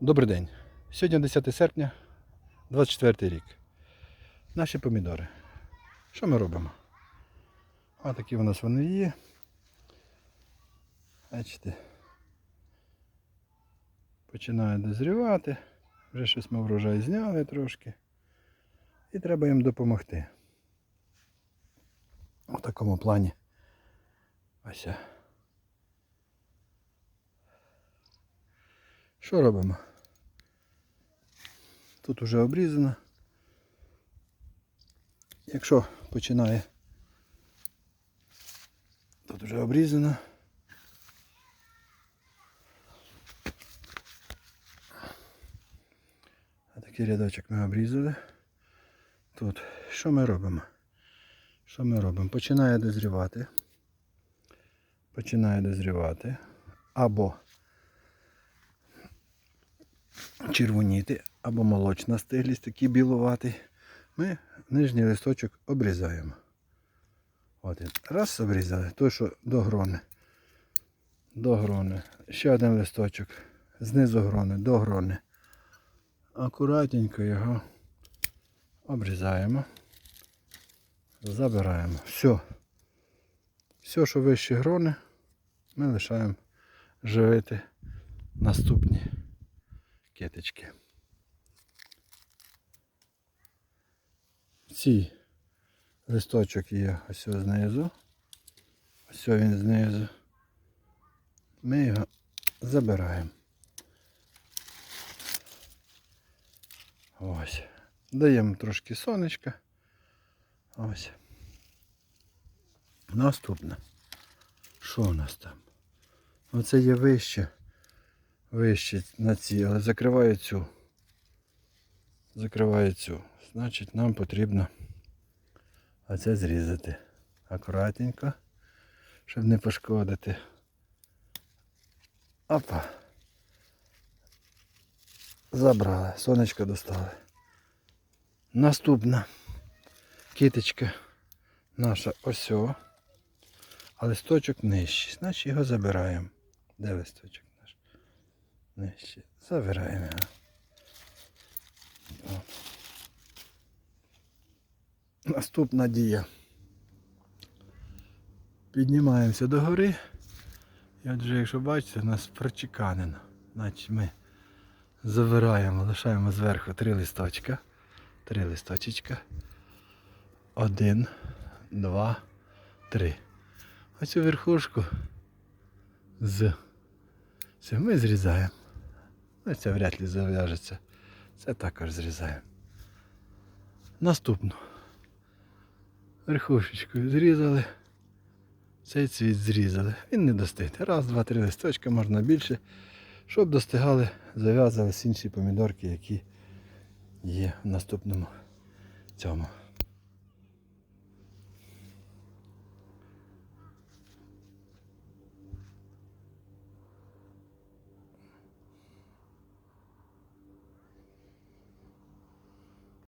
Добрий день. Сьогодні 10 серпня, 24 рік. Наші помідори. Що ми робимо? А такі у нас вони є. Бачите. Починає дозрівати. Вже щось ми врожай зняли трошки. І треба їм допомогти. У такому плані. Ось. Що робимо? Тут вже обрізано. Якщо починає, тут вже обрізано. А такий рядочок ми обрізали. Тут що ми робимо? Що ми робимо? Починає дозрівати. Починає дозрівати. Або червоніти або молочна стиглість, такий білуватий, ми нижній листочок обрізаємо. От він. Раз обрізали, той, що до грони. До грони. Ще один листочок. Знизу грони, до грони. Акуратненько його обрізаємо. Забираємо. Все. Все, що вище грони, ми лишаємо живити наступні китички. Ці листочок є ось знизу. Ось він знизу. Ми його забираємо. Ось. Даємо трошки сонечка. Ось. Наступне. Що у нас там? Оце є вище вище на ці, але закриваю цю. Закриваю цю. Значить нам потрібно оце зрізати. Акуратненько, щоб не пошкодити. Опа. Забрали, сонечко достали. Наступна киточка наша осьо, а листочок нижчий. Значить його забираємо. Де листочок? Нижче. Забираємо його. Наступна дія. Піднімаємося до гори. І отже, якщо бачите, у нас прочеканено. Значить ми завираємо, лишаємо зверху три листочка. Три листочечка. Один, два, три. Оцю верхушку з ми зрізаємо. Ну, це вряд ли зав'яжеться. Це також зрізаємо. Наступну. Верхушечкою зрізали. Цей цвіт зрізали. Він не достигне. Раз, два, три листочка, можна більше. Щоб достигали, зав'язались інші помідорки, які є в наступному цьому.